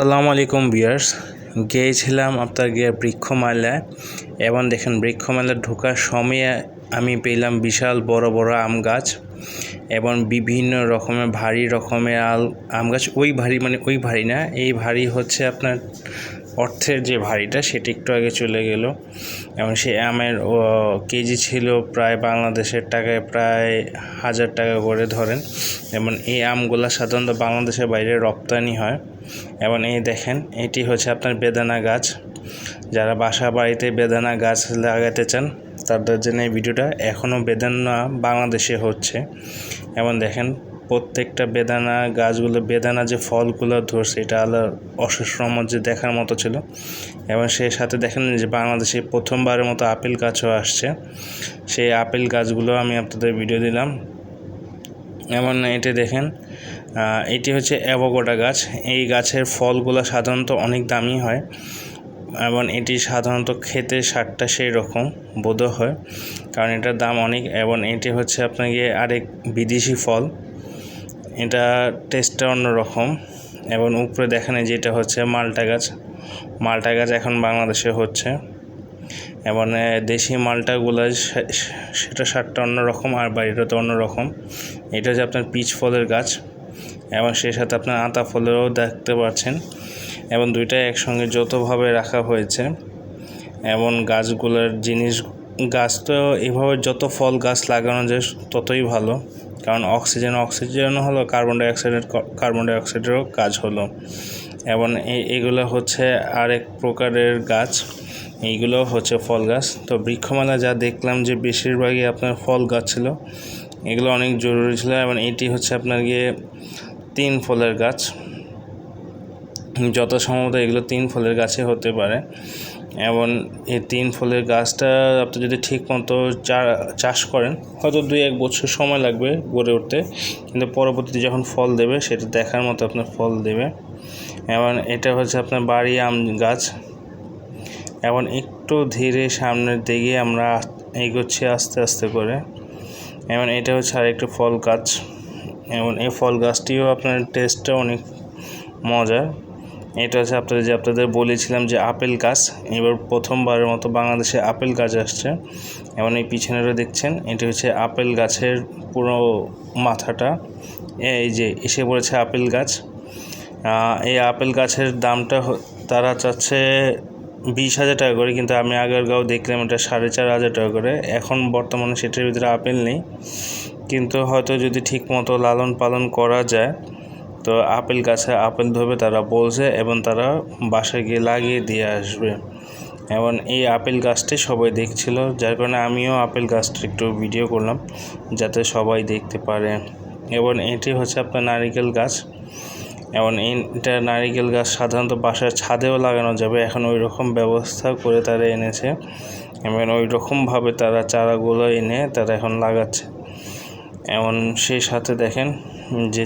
আসসালামু আলাইকুম বিয়ার্স গিয়েছিলাম আপনার গিয়ে বৃক্ষমেলায় এবং দেখেন বৃক্ষমেলায় ঢোকার সময়ে আমি পেলাম বিশাল বড় বড় আম গাছ এবং বিভিন্ন রকমের ভারী রকমের আল আম গাছ। ওই ভারী মানে ওই ভারী না, এই ভারী হচ্ছে আপনার অর্থের যে ভারীটা সেটা একটু আগে চলে গেল। এবং সেই আমের কেজি ছিল প্রায় বাংলাদেশের টাকায় প্রায় হাজার টাকা করে ধরেন। এবং এই আমগুলা সাধারণত বাংলাদেশের বাইরে রপ্তানি হয়। এবং এই দেখেন, এটি হচ্ছে আপনার বেদানা গাছ। যারা বাসা বাড়িতে বেদানা গাছ লাগাতে চান, তাদের জন্য এই ভিডিওটা এখনও বেদানা বাংলাদেশে হচ্ছে। এবং দেখেন প্রত্যেকটা বেদানা গাছগুলো, বেদানা যে ফলগুলো ধরছে, এটা আলো অসুশ্রম যে দেখার মতো ছিল। এবং সেই সাথে দেখেন যে বাংলাদেশে প্রথমবারের মতো আপেল গাছও আসছে। সেই আপেল গাছগুলো আমি আপনাদের ভিডিও দিলাম। এমন এটি দেখেন এটি হচ্ছে অ্যাভোকাডো গাছ। এই গাছের ফলগুলো সাধারণত অনেক দামি হয়। এবং এটি সাধারণত খেতে স্বাদটা সেই রকম বোধ হয় কারণ এটার দাম অনেক। এবং এটি হচ্ছে আপনাকে আরেক বিদেশি ফল। এটা টেস্টটা অন্যরকম এবং উপরে দেখেন যেটা হচ্ছে মালটা গাছ। মালটা গাছ এখন বাংলাদেশে হচ্ছে এবং দেশি মালটাগুলো সেটা স্বাদটা অন্যরকম আর বাড়িটা তো অন্যরকম। এটা হচ্ছে আপনার পিচ ফলের গাছ এবং সেই সাথে আপনার আতা ফলেরও দেখতে পাচ্ছেন এবং দুইটাই একসঙ্গে যৌথভাবে রাখা হয়েছে এবং গাছগুলোর জিনিস গাছ তো এভাবে যত ফল গাছ লাগানো যায় ততই ভালো। কারণ অক্সিজেন অক্সিজেনও হলো কার্বন ডাইঅক্সাইডের কার্বন ডাইঅক্সাইডেরও কাজ হলো। এবং এগুলো হচ্ছে আরেক প্রকারের গাছ। এইগুলো হচ্ছে ফল গাছ। তো বৃক্ষমেলা যা দেখলাম যে বেশিরভাগই আপনার ফল গাছ ছিল, এগুলো অনেক জরুরি ছিল। এবং এটি হচ্ছে আপনার গিয়ে তিন ফলের গাছ। যত সম্ভবত এগুলো তিন ফলের গাছে হতে পারে। এবং এই তিন ফলের গাছটা আপনি যদি ঠিক মতো চাষ করেন, হয়তো দুই এক বছর সময় লাগবে গড়ে উঠতে। কিন্তু পরবর্তীতে যখন ফল দেবে, সেটা দেখার মতো আপনার ফল দেবে। এবং এটা হচ্ছে আপনার বাড়ি আম গাছ। এবং একটু ধীরে সামনের দিকে আমরা এগোচ্ছি আস্তে আস্তে করে। এবং এটা হচ্ছে আরেকটা ফল গাছ। এবং এই ফল গাছটিও আপনার টেস্টটা অনেক মজার। এটা হচ্ছে আপনাদের যে আপনাদের বলেছিলাম যে আপেল গাছ, এবার প্রথমবারের মতো বাংলাদেশে আপেল গাছ আসছে। এবং এই পিছনেরও দেখছেন, এটা হচ্ছে আপেল গাছের পুরো মাথাটা। এই যে এসে পড়েছে আপেল গাছ। এই আপেল গাছের দামটা তারা চাচ্ছে বিশ হাজার টাকা করে, কিন্তু আমি আগেরগাঁও দেখলাম এটা সাড়ে চার হাজার টাকা করে। এখন বর্তমানে সেটার ভিতরে আপেল নেই। কিন্তু হয়তো যদি ঠিক মতো লালন পালন করা যায় তো আপেল গাছে আপেল ধরবে, তারা বলছে এবং তারা বাসায় গিয়ে লাগিয়ে দিয়ে আসবে। এবং এই আপেল গাছটি সবাই দেখছিল, যার কারণে আমিও আপেল গাছটা একটু ভিডিও করলাম, যাতে সবাই দেখতে পারে। এবং এটি হচ্ছে আপনার নারিকেল গাছ। এবং এটা নারিকেল গাছ সাধারণত বাসার ছাদেও লাগানো যাবে, এখন ওই রকম ব্যবস্থা করে তারা এনেছে। এবং ওই রকমভাবে তারা চারাগুলো এনে তারা এখন লাগাচ্ছে। এমন সেই সাথে দেখেন যে